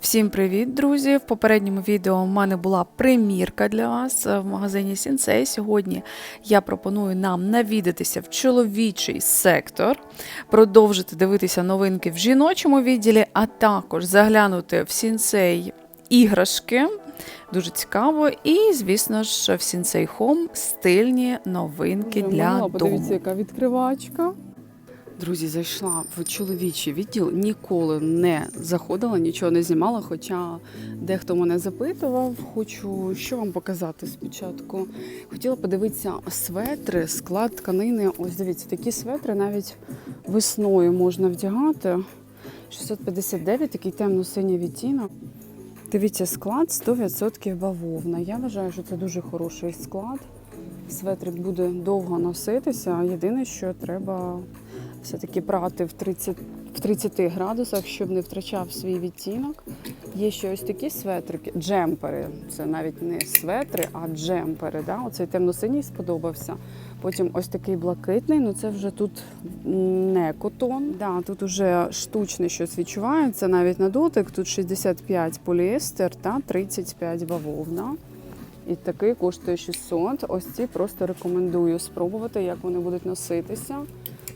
Всім привіт, друзі! В попередньому відео в мене була примірка для вас е, в магазині Sensei. Сьогодні я пропоную нам навідатися в чоловічий сектор, продовжити дивитися новинки в жіночому відділі, а також заглянути в Sensei іграшки. Дуже цікаво. І, звісно ж, в Sensei Home стильні новинки Вже для дому. Подивіться, яка відкривачка. Друзі, зайшла в чоловічий відділ, ніколи не заходила, нічого не знімала. Хоча дехто мене запитував, хочу що вам показати спочатку. Хотіла подивитися светри, склад тканини. Ось дивіться, такі светри навіть весною можна вдягати. 659, такий темно-синій відтінок. Дивіться, склад 100% бавовна. Я вважаю, що це дуже хороший склад. Светрик буде довго носитися. Єдине, що треба все-таки прати в 30, в 30 градусах, щоб не втрачав свій відтінок. Є ще ось такі светрики, джемпери. Це навіть не светри, а джемпери. Да? Оцей темно-синій сподобався. Потім ось такий блакитний, ну це вже тут не котон. Да, тут вже штучне щось відчувається, навіть на дотик. Тут 65 поліестер та 35 бавовна. І такий коштує 600. Ось ці просто рекомендую спробувати, як вони будуть носитися.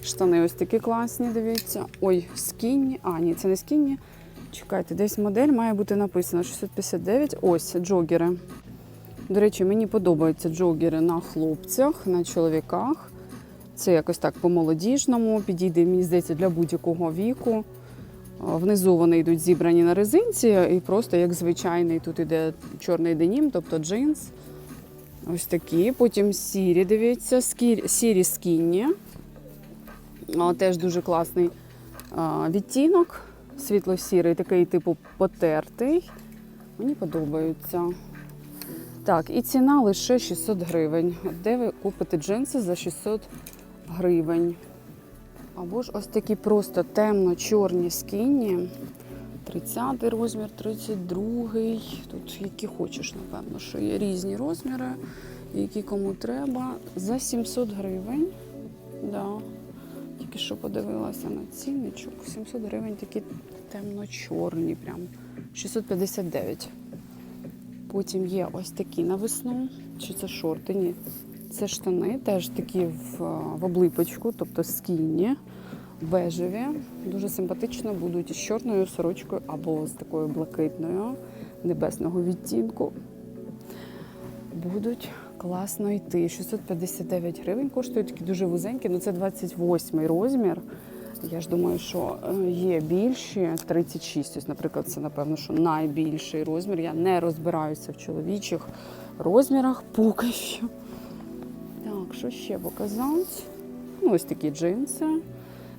Штани ось такі класні, дивіться. Ой, скінні. А, ні, це не скінні. Чекайте, десь модель має бути написано 659. Ось джогери. До речі, мені подобаються джогери на хлопцях, на чоловіках. Це якось так по-молодіжному, підійде, мені здається, для будь-якого віку. Внизу вони йдуть зібрані на резинці і просто як звичайний тут іде чорний денім, тобто джинс. Ось такі. Потім сірі, дивіться, сірі скінні. Теж дуже класний відтінок. Світло-сірий, такий типу потертий. Мені подобаються. Так, і ціна лише 600 гривень. Де ви купите джинси за 600 гривень? Або ж ось такі просто темно-чорні скінні. 30 розмір, 32. Тут які хочеш, напевно, що є різні розміри, які кому треба. За 700 гривень. Да. Тільки що подивилася на цінничок. 700 гривень такі темно-чорні, прям 659. Потім є ось такі на весну. Чи це шорти? Ні. Це штани, теж такі в, в облипочку, тобто скінні, бежеві. Дуже симпатично будуть із чорною сорочкою або з такою блакитною небесного відтінку. Будуть класно йти. 659 гривень коштують такі дуже вузенькі, ну це 28 розмір. Я ж думаю, що е, є більші 36. Ось, наприклад, це напевно, що найбільший розмір. Я не розбираюся в чоловічих розмірах поки що. Так, що ще показати? Ну, ось такі джинси.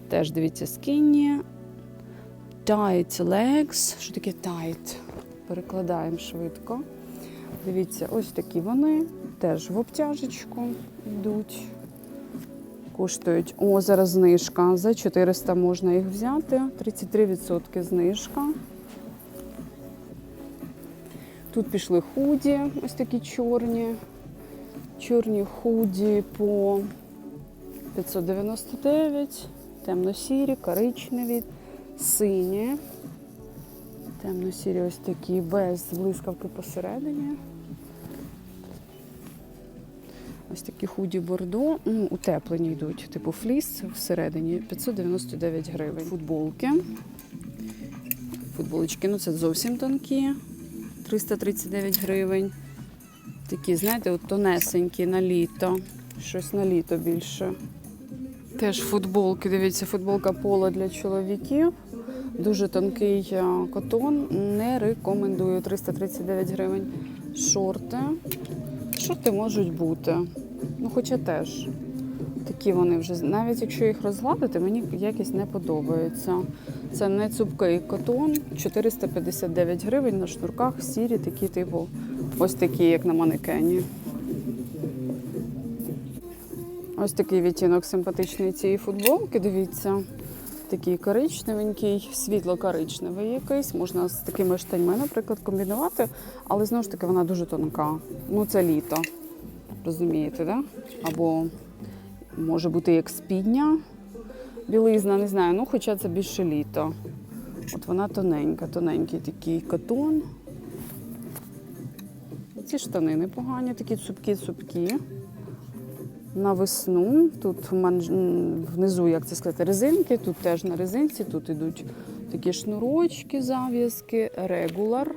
Теж дивіться, скінні. Tight legs. Що таке tight? Перекладаємо швидко. Дивіться, ось такі вони. Теж в обтяжечку йдуть. Коштують. О, зараз знижка. За 400 можна їх взяти. 33% знижка. Тут пішли худі, ось такі чорні. Чорні худі по 599, темно-сірі, коричневі, сині. Темно-сірі ось такі без блискавки посередині. Ось такі худі бордо, ну, утеплені йдуть, типу фліс всередині 599 гривень. Футболки. Футболочки, ну це зовсім тонкі, 339 гривень. Такі, знаєте, от тонесенькі на літо. Щось на літо більше. Теж футболки, дивіться, футболка поло для чоловіків. Дуже тонкий е, котон. Не рекомендую 339 гривень. Шорти. Шорти можуть бути. Ну, хоча теж. Такі вони вже, навіть якщо їх розгладити, мені якість не подобається. Це не цупкий котон, 459 гривень на шнурках, сірі, такі, типу, ось такі, як на манекені. Ось такий відтінок симпатичний цієї футболки, дивіться. Такий коричневенький, світло-коричневий якийсь. Можна з такими штаньми, наприклад, комбінувати, але знову ж таки вона дуже тонка. Ну, це літо. Розумієте, да? Або може бути як спідня білизна, не знаю, ну хоча це більше літо. От вона тоненька, тоненький такий катон. Ці штани непогані, такі цупкі-цупкі. На весну. Тут внизу, як це сказати, резинки, тут теж на резинці, тут йдуть такі шнурочки, зав'язки, регуляр.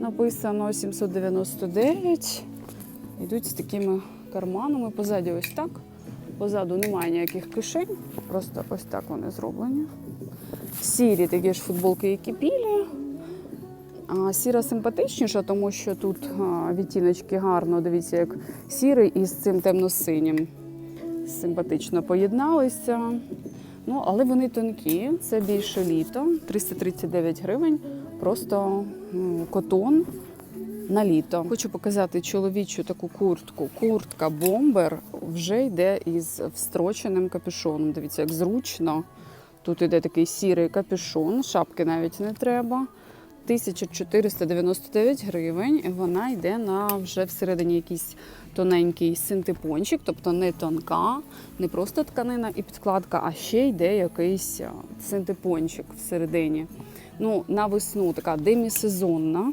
Написано 799. Йдуть з такими карманами. Позаді ось так. Позаду немає ніяких кишень, просто ось так вони зроблені. Сірі такі ж футболки, як і білі. А сіра симпатичніша, тому що тут відтіночки гарно, дивіться, як сірий із цим темно-синім. Симпатично поєдналися. Ну, але вони тонкі, це більше літо, 339 гривень, просто котон на літо. Хочу показати чоловічу таку куртку. Куртка бомбер вже йде із встроченим капюшоном. Дивіться, як зручно. Тут іде такий сірий капюшон, шапки навіть не треба. 1499 гривень. Вона йде на вже всередині якийсь тоненький синтепончик, тобто не тонка, не просто тканина і підкладка, а ще йде якийсь синтепончик всередині. Ну, на весну така демісезонна.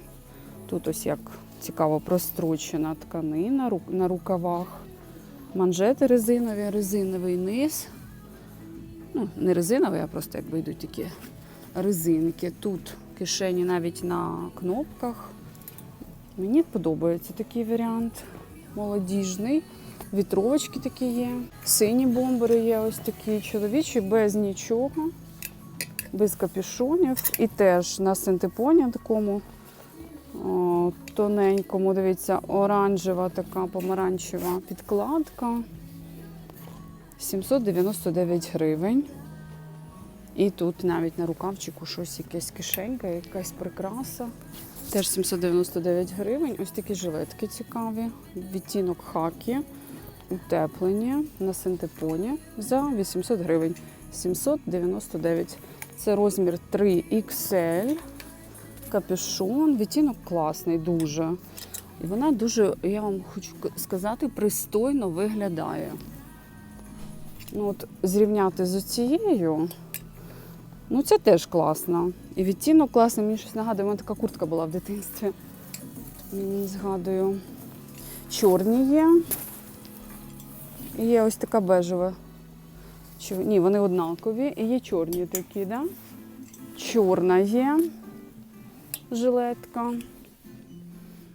Тут ось як цікаво прострочена тканина на рукавах. Манжети резинові, резиновий низ. Ну, не резиновий, а просто якби йдуть такі резинки. Тут кишені навіть на кнопках. Мені подобається такий варіант. Молодіжний. Вітровочки такі є. Сині бомбери є ось такі чоловічі, без нічого, без капюшонів. І теж на синтепоні такому о, тоненькому, дивіться, оранжева така помаранчева підкладка. 799 гривень. І тут навіть на рукавчику щось якась кишенька, якась прикраса. Теж 799 гривень. Ось такі жилетки цікаві. Відтінок хакі, утеплені на синтепоні за 800 гривень. 799. Це розмір 3XL. Капюшон. Відтінок класний, дуже. І вона дуже, я вам хочу сказати, пристойно виглядає. Ну, от зрівняти з цією. Ну, це теж класно. І відтінок класний, мені щось нагадує, у мене така куртка була в дитинстві. Мені згадую. Чорні є. І є ось така бежева. Ні, вони однакові. І є чорні такі, да? Чорна є жилетка.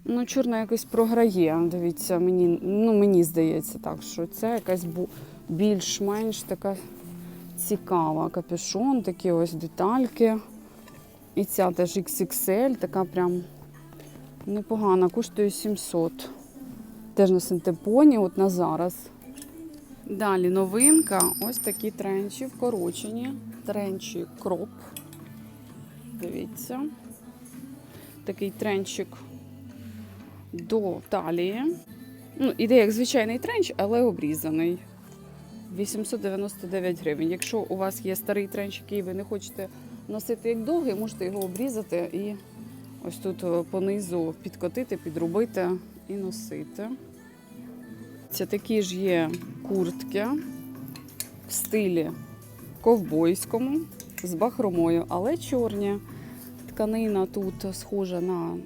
Ну, чорна якось програє. Дивіться, мені, ну, мені здається так, що це якась більш-менш така цікава. Капюшон, такі ось детальки. І ця теж XXL, така прям непогана, коштує 700. Теж на синтепоні, от на зараз. Далі новинка. Ось такі тренчі вкорочені. Тренчі кроп. Дивіться. Такий тренчик до талії. Ну, іде як звичайний тренч, але обрізаний. 899 гривень. Якщо у вас є старий тренч, який ви не хочете носити як довгий, можете його обрізати і ось тут е, понизу підкотити, підробити і носити. Це такі ж є куртки в стилі ковбойському з бахромою, але чорні. Тканина тут схожа на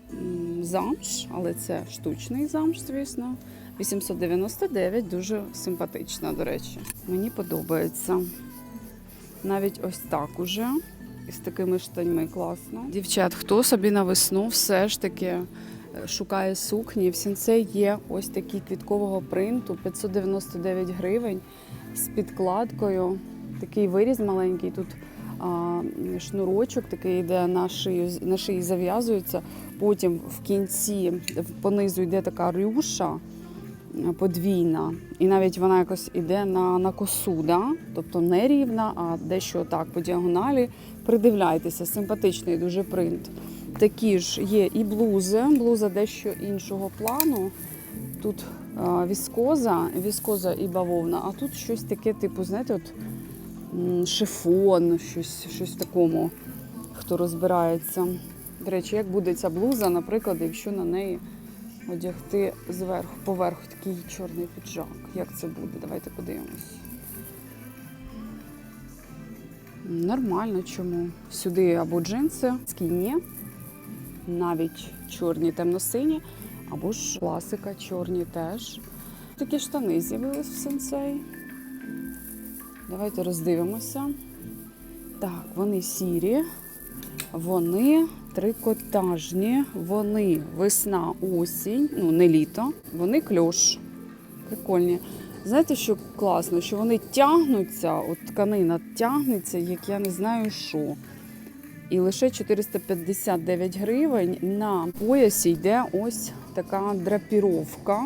замш, але це штучний замш, звісно. 899, дуже симпатична, до речі. Мені подобається. Навіть ось так уже. Із такими штаньми класно. Дівчат, хто собі на весну все ж таки е, шукає сукні, в сінце є ось такі квіткового принту 599 гривень з підкладкою. Такий виріз маленький. Тут шнурочок такий йде на шию, на шиї зав'язується. Потім в кінці понизу йде така рюша е, подвійна, і навіть вона якось іде на, на косу, да? тобто не рівна, а дещо так по діагоналі. Придивляйтеся, симпатичний дуже принт. Такі ж є і блузи, блуза дещо іншого плану. Тут а, віскоза, віскоза і бавовна, а тут щось таке, типу, знаєте, от шифон, щось, щось такому, хто розбирається. До речі, як буде ця блуза, наприклад, якщо на неї одягти зверху, поверху такий чорний піджак. Як це буде? Давайте подивимось. Нормально, чому? Сюди або джинси, скіні, навіть чорні темно-сині, або ж класика, чорні теж. Такі штани з'явились в сенсей. Давайте роздивимося. Так, вони сірі, вони трикотажні, вони весна, осінь, ну не літо, вони кльош. Прикольні. Знаєте, що класно, що вони тягнуться, от тканина тягнеться, як я не знаю що. І лише 459 гривень на поясі йде ось така драпіровка.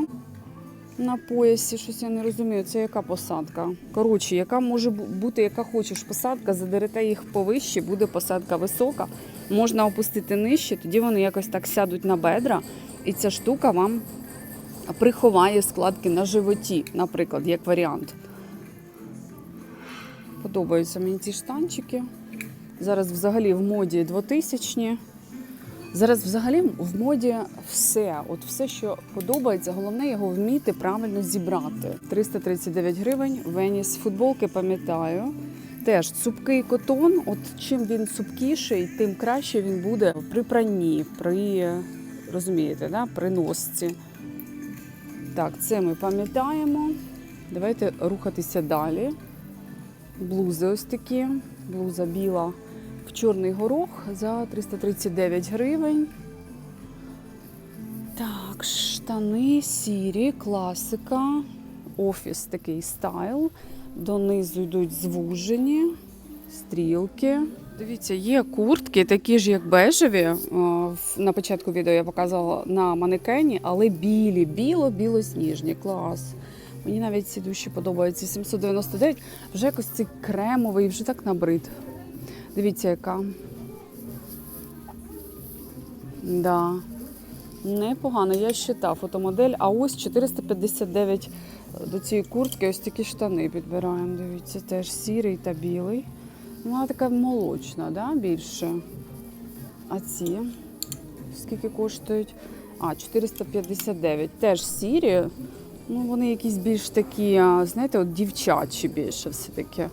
На поясі щось я не розумію. Це яка посадка? Коротше, яка може бути, яка хочеш посадка, задерете їх повище, буде посадка висока. Можна опустити нижче, тоді вони якось так сядуть на бедра, і ця штука вам приховає складки на животі, наприклад, як варіант. Подобаються мені ці штанчики. Зараз взагалі в моді 2000-ні. Зараз взагалі в моді все. От все, що подобається, головне його вміти правильно зібрати. 339 гривень. Веніс футболки пам'ятаю. Теж цупкий котон. От чим він цупкіший, тим краще він буде при пранні, при розумієте, да? при носці. Так, це ми пам'ятаємо. Давайте рухатися далі. Блузи ось такі. Блуза біла в чорний горох за 339 гривень. Так, штани сірі, класика, офіс такий стайл. Донизу йдуть звужені, стрілки. Дивіться, є куртки, такі ж, як бежеві. Е, На початку відео я показувала на манекені, але білі, біло-білосніжні. Клас. Мені навіть ці душі подобаються. 799. Вже якось цей кремовий, вже так набрид. Дивіться, яка. Да. Непогано, я ще та фотомодель. А ось 459 до цієї куртки, ось такі штани підбираємо. Дивіться, теж сірий та білий. Ну, Вона така молочна, да, більше. А ці скільки коштують? А, 459. Теж сірі. Ну, вони якісь більш такі, знаєте, от дівчачі більше все-таки.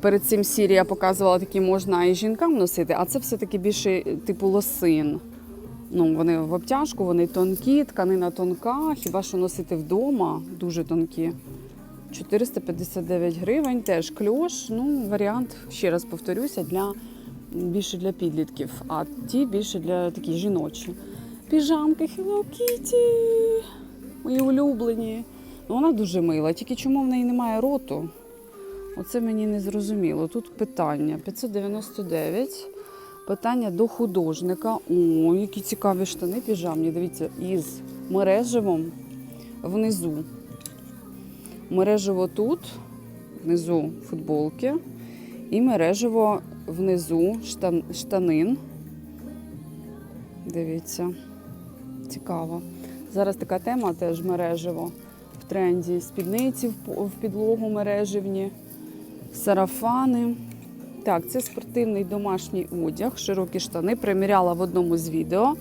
Перед цим сірі я показувала, такі можна і жінкам носити, а це все-таки більше типу лосин. Ну, вони в обтяжку, вони тонкі, тканина тонка, хіба що носити вдома, дуже тонкі. 459 гривень, теж кльош. Ну, варіант, ще раз повторюся, для більше для підлітків, а ті більше для такі жіночі. Піжамки Hello Kitty, мої улюблені. Ну, вона дуже мила, тільки чому в неї немає роту? Оце мені не зрозуміло. Тут питання 599. Питання до художника. О, які цікаві штани піжамні. Дивіться, із мереживом внизу. Мереживо тут, внизу футболки, і мереживо внизу штан, штанин. Дивіться, цікаво. Зараз така тема теж мереживо в тренді. Спідниці в в підлогу мереживні, сарафани. Так, це спортивний домашній одяг, широкі штани. Приміряла в одному з відео.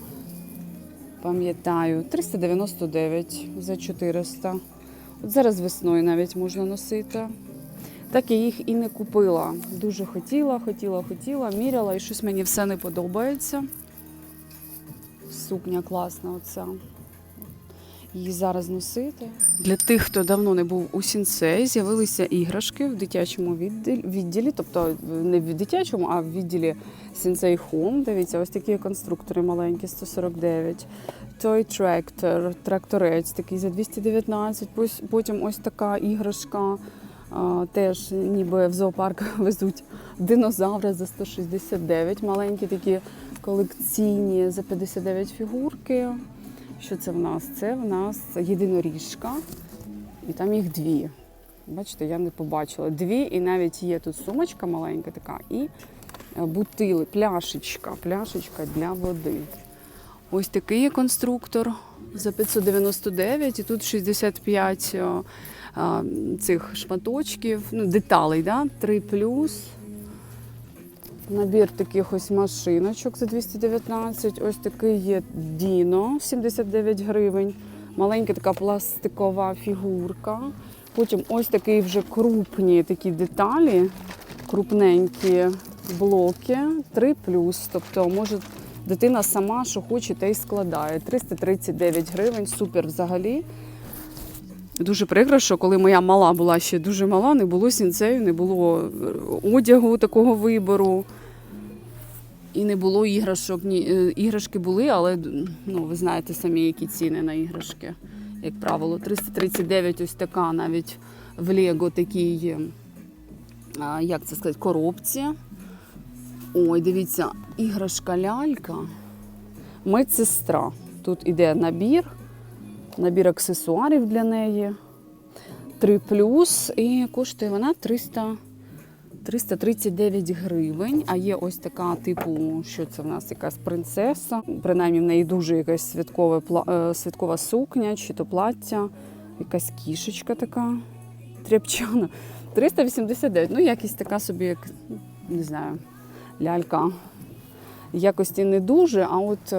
Пам'ятаю, 399 за 400. От зараз весною навіть можна носити. Так я їх і не купила. Дуже хотіла, хотіла, хотіла, міряла, і щось мені все не подобається. Сукня класна оця. Її зараз носити. Для тих, хто давно не був у сінсей, з'явилися іграшки в дитячому відділі, тобто не в дитячому, а в відділі Сінсей Home. Дивіться, ось такі конструктори маленькі, 149. Той трактор, тракторець такий за 219. Потім ось така іграшка. Теж ніби в зоопарк везуть динозавра за 169. Маленькі такі колекційні за 59 фігурки. Що це в нас? Це в нас єдиноріжка, і там їх дві. Бачите, я не побачила. Дві, і навіть є тут сумочка маленька така, і е, бутили, пляшечка, пляшечка для води. Ось такий є конструктор за 599, і тут 65 а, цих шматочків, ну, деталей, да? 3 плюс. Набір таких ось машиночок за 219. Ось такий є Діно 79 гривень. Маленька така пластикова фігурка. Потім ось такий вже крупні такі деталі. крупненькі блоки 3 плюс. тобто може дитина сама, що хоче, те й складає. 339 гривень, супер взагалі. Дуже прикро, що коли моя мала була ще дуже мала, не було сінцею, не було е, одягу такого вибору. І не було іграшок. Ні, е, іграшки були, але ну, ви знаєте самі, які ціни на іграшки. Як правило, 339 ось така навіть в Лего такій, е, як це сказати, коробці. Ой, дивіться, іграшка лялька. Медсестра. Тут іде набір, набір аксесуарів для неї. 3 плюс і коштує вона 300, 339 гривень. А є ось така, типу, що це в нас якась принцеса. Принаймні в неї дуже якась святкове, пла- е, святкова сукня чи то плаття, якась кішечка така тряпчана. 389. Ну, якісь така собі, як не знаю, лялька. Якості не дуже, а от, е,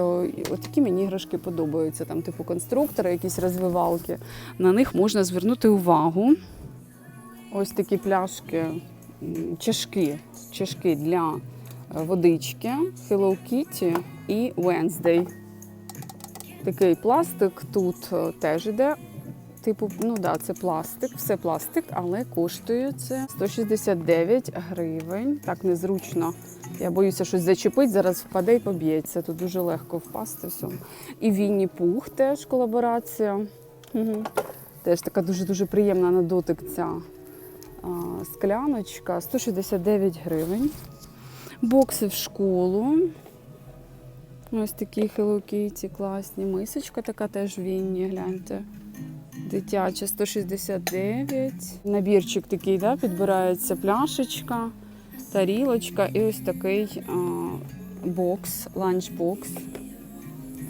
от такі мені іграшки подобаються. Там, типу, конструктори, якісь розвивалки. На них можна звернути увагу. Ось такі пляшки, чашки, чашки для е, водички, Hello Kitty і Wednesday. Такий пластик тут е, теж іде. Типу, ну да, це пластик, все пластик, але коштує це 169 гривень. Так незручно. Я боюся щось зачепить, зараз впаде і поб'ється. Тут дуже легко впасти всьому. І Вінні Пух теж колаборація. Угу. Теж така дуже-дуже приємна на дотик ця а, скляночка. 169 гривень. Бокси в школу. Ось такі Hello Kitty класні. Мисочка така теж Вінні, гляньте. Дитяча 169. Набірчик такий, да, підбирається пляшечка, тарілочка і ось такий а, бокс, ланчбокс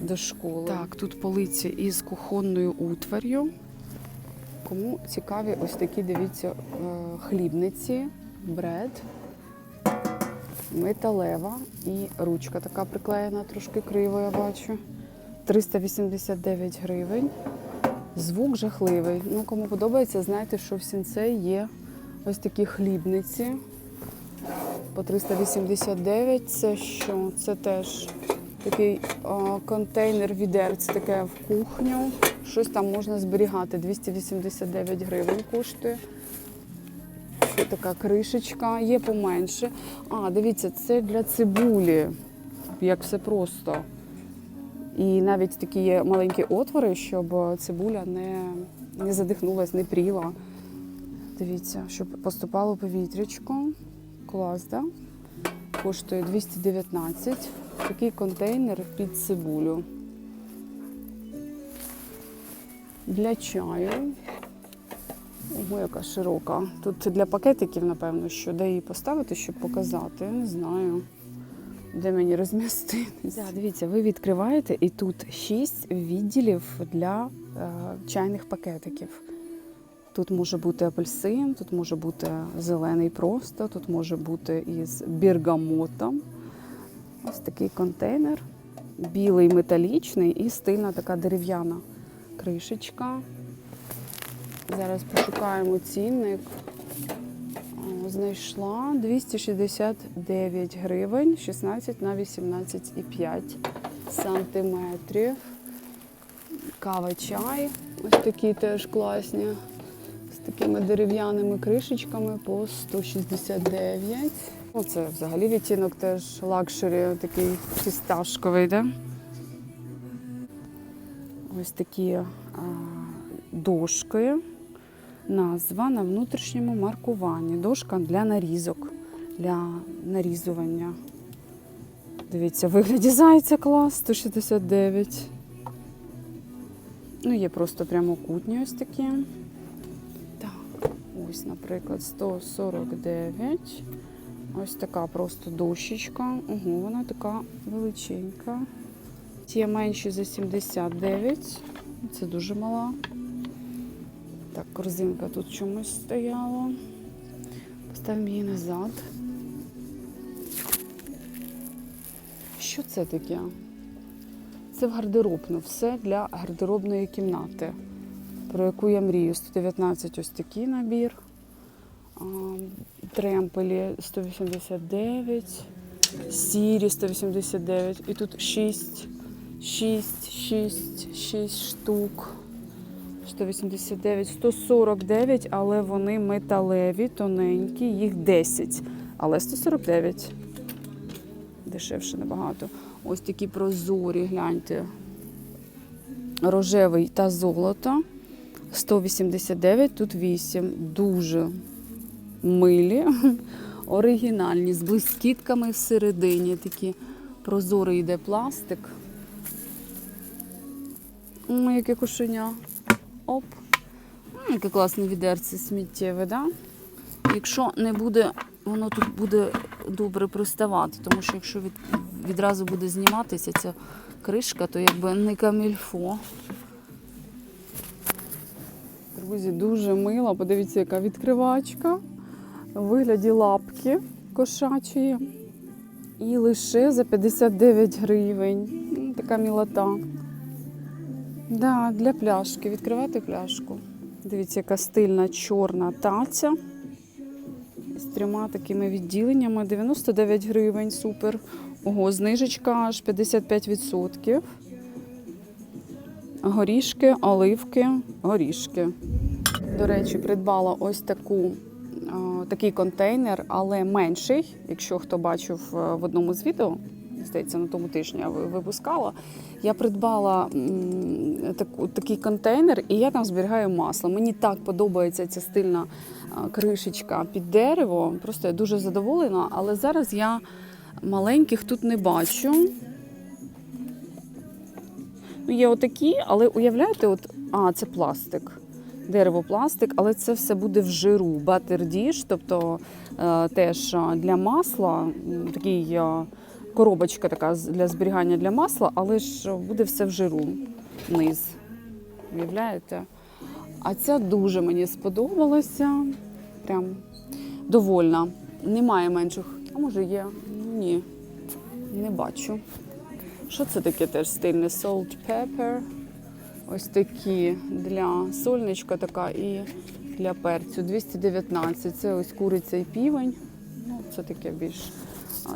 до школи. Так, тут полиці із кухонною утвар'ю. Кому цікаві ось такі, дивіться, е, хлібниці, бред, металева і ручка така приклеєна, трошки криво, я бачу. 389 гривень. Звук жахливий. Ну, кому подобається, знайте, що в сінцей є ось такі хлібниці. По 389 це що? Це теж такий а, контейнер відерць таке в кухню. Щось там можна зберігати. 289 гривень коштує. Це така кришечка, є поменше. А, дивіться, це для цибулі. Як все просто. І навіть такі є маленькі отвори, щоб цибуля не, не задихнулась, не пріла. Дивіться, щоб поступало повітрячко. Клас, да? Коштує 219. Такий контейнер під цибулю. Для чаю. Ого, яка широка. Тут для пакетиків, напевно, що де її поставити, щоб показати. Не знаю, де мені розміститися. Да, дивіться, ви відкриваєте і тут шість відділів для е, чайних пакетиків. Тут може бути апельсин, тут може бути зелений просто, тут може бути із бергамотом. Ось такий контейнер. Білий металічний і стильна така дерев'яна кришечка. Зараз пошукаємо цінник. Знайшла 269 гривень, 16 на 18,5 сантиметрів. Кава чай. Ось такі теж класні. З такими дерев'яними кришечками по 169. Ну, це взагалі відтінок теж лакшері, такий фісташковий, да? Ось такі а, дошки. Назва на внутрішньому маркуванні. Дошка для нарізок, для нарізування. Дивіться, вигляді зайця клас 169. Ну, є просто прямокутні ось такі. Так, ось, наприклад, 149. Ось така просто дощечка. Ого, вона така величенька. Є менші за 79. Це дуже мала. Так, корзинка тут чомусь стояла. Поставимо її назад. Що це таке? Це в гардеробну. Все для гардеробної кімнати, про яку я мрію. 119 ось такий набір. Тремпелі 189, сірі 189. І тут 6, 6, 6, 6 штук. 189, 149, але вони металеві, тоненькі, їх 10, але 149. Дешевше набагато. Ось такі прозорі, гляньте. Рожевий та золото. 189, тут 8. Дуже милі, оригінальні, з блискітками всередині. Такі прозорий йде пластик. Ой, яке кошеня. Оп. М, Яке класне відерце сміттєве, да? Якщо не буде, воно тут буде добре приставати, тому що якщо від, відразу буде зніматися ця кришка, то якби не камільфо. Друзі, дуже мило. Подивіться, яка відкривачка. У вигляді лапки кошачої. І лише за 59 гривень. Така мілота. Да, для пляшки. Відкривати пляшку. Дивіться, яка стильна чорна таця. З трьома такими відділеннями. 99 гривень, супер. Ого, знижечка аж 55%. Горішки, оливки, горішки. До речі, придбала ось таку, такий контейнер, але менший. Якщо хто бачив е, в одному з відео, здається, на тому тижні випускала. Я придбала таку, такий контейнер, і я там зберігаю масло. Мені так подобається ця стильна кришечка під дерево. Просто я дуже задоволена, але зараз я маленьких тут не бачу. Ну, є отакі, але уявляєте, от, а, це пластик. Дерево пластик, але це все буде в жиру. Батердіж, тобто е, теж для масла, такий е, коробочка така для зберігання для масла, але ж буде все в жиру. Низ. Уявляєте? А ця дуже мені сподобалася. Прям довольна. Немає менших. А може є? Ні. Не бачу. Що це таке теж стильне? Salt pepper. Ось такі для сольничка така і для перцю. 219. Це ось куриця і півень. Ну, це таке більш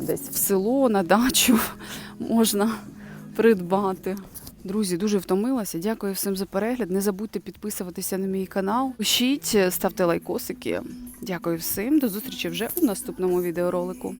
десь в село, на дачу можна придбати. Друзі, дуже втомилася. Дякую всім за перегляд. Не забудьте підписуватися на мій канал. Пишіть, ставте лайкосики. Дякую всім. До зустрічі вже у наступному відеоролику.